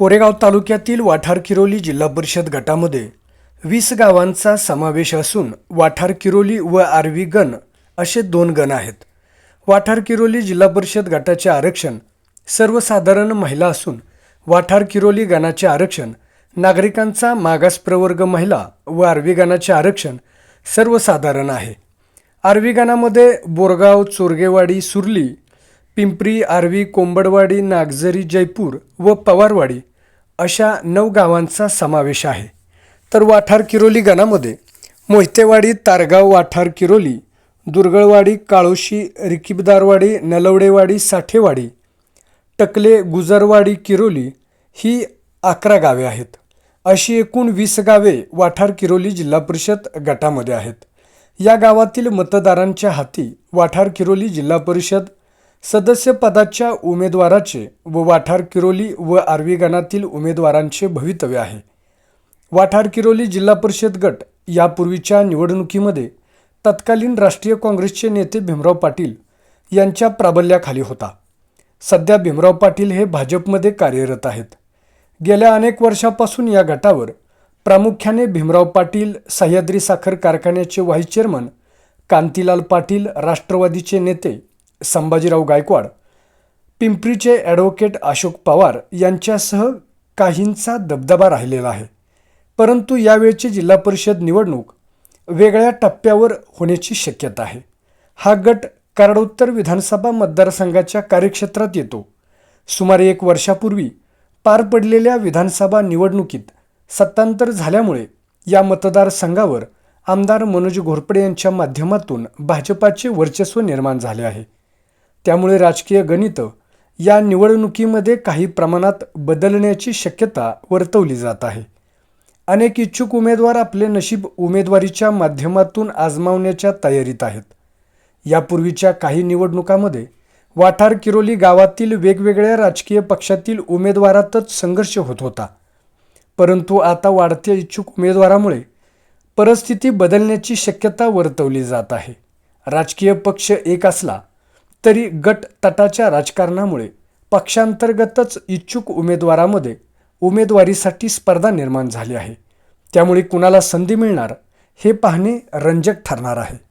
कोरेगाव तालुक्यातील वाठार किरोली जिल्हा परिषद गटामध्ये वीस गावांचा समावेश असून वाठार किरोली व आर्वी गण असे दोन गण आहेत. वाठार किरोली जिल्हा परिषद गटाचे आरक्षण सर्वसाधारण महिला असून वाठार किरोली गणाचे आरक्षण नागरिकांचा मागास प्रवर्ग महिला व आर्वी गणाचे आरक्षण सर्वसाधारण आहे. आर्वी गणामध्ये बोरगाव चोरगेवाडी सुरली पिंपरी आर्वी कोंबडवाडी नागझरी जयपूर व पवारवाडी अशा नऊ गावांचा समावेश आहे. तर वाठार किरोली गणामध्ये मोहितेवाडी तारगाव वाठार किरोली दुर्गळवाडी काळोशी रिकिबदारवाडी नलवडेवाडी साठेवाडी टकले गुजरवाडी किरोली ही अकरा गावे आहेत. अशी एकूण वीस गावे वाठार किरोली जिल्हा परिषद गटामध्ये आहेत. या गावातील मतदारांच्या हाती वाठार किरोली जिल्हा परिषद सदस्य पदाच्या उमेदवाराचे व वाठार किरोली व आर्वी गणातील उमेदवारांचे भवितव्य आहे. वाठार किरोली जिल्हा परिषद गट यापूर्वीच्या निवडणुकीमध्ये तत्कालीन राष्ट्रीय काँग्रेसचे नेते भीमराव पाटील यांच्या प्राबल्याखाली होता. सध्या भीमराव पाटील हे भाजपमध्ये कार्यरत आहेत. गेल्या अनेक वर्षापासून या गटावर प्रामुख्याने भीमराव पाटील सह्याद्री साखर कारखान्याचे व्हाईस चेअरमन कांतीलाल पाटील राष्ट्रवादीचे नेते संभाजीराव गायकवाड पिंपरीचे ॲडव्होकेट अशोक पवार यांच्यासह काहींचा दबदबा राहिलेला आहे. परंतु यावेळची जिल्हा परिषद निवडणूक वेगळ्या टप्प्यावर होण्याची शक्यता आहे. हा गट कराडोत्तर विधानसभा मतदारसंघाच्या कार्यक्षेत्रात येतो. सुमारे एक वर्षापूर्वी पार पडलेल्या विधानसभा निवडणुकीत सत्तांतर झाल्यामुळे या मतदारसंघावर आमदार मनोज घोरपडे यांच्या माध्यमातून भाजपाचे वर्चस्व निर्माण झाले आहे. त्यामुळे राजकीय गणितं या निवडणुकीमध्ये काही प्रमाणात बदलण्याची शक्यता वर्तवली जात आहे. अनेक इच्छुक उमेदवार आपले नशीब उमेदवारीच्या माध्यमातून आजमावण्याच्या तयारीत आहेत. यापूर्वीच्या काही निवडणुकामध्ये वाठार किरोली गावातील वेगवेगळ्या राजकीय पक्षातील उमेदवारातच संघर्ष होत होता. परंतु आता वाढत्या इच्छुक उमेदवारामुळे परिस्थिती बदलण्याची शक्यता वर्तवली जात आहे. राजकीय पक्ष एक असला तरी गट तटाच्या राजकारणामुळे पक्षांतर्गतच इच्छुक उमेदवारामध्ये उमेदवारीसाठी स्पर्धा निर्माण झाली आहे. त्यामुळे कुणाला संधी मिळणार हे पाहणे रंजक ठरणार आहे.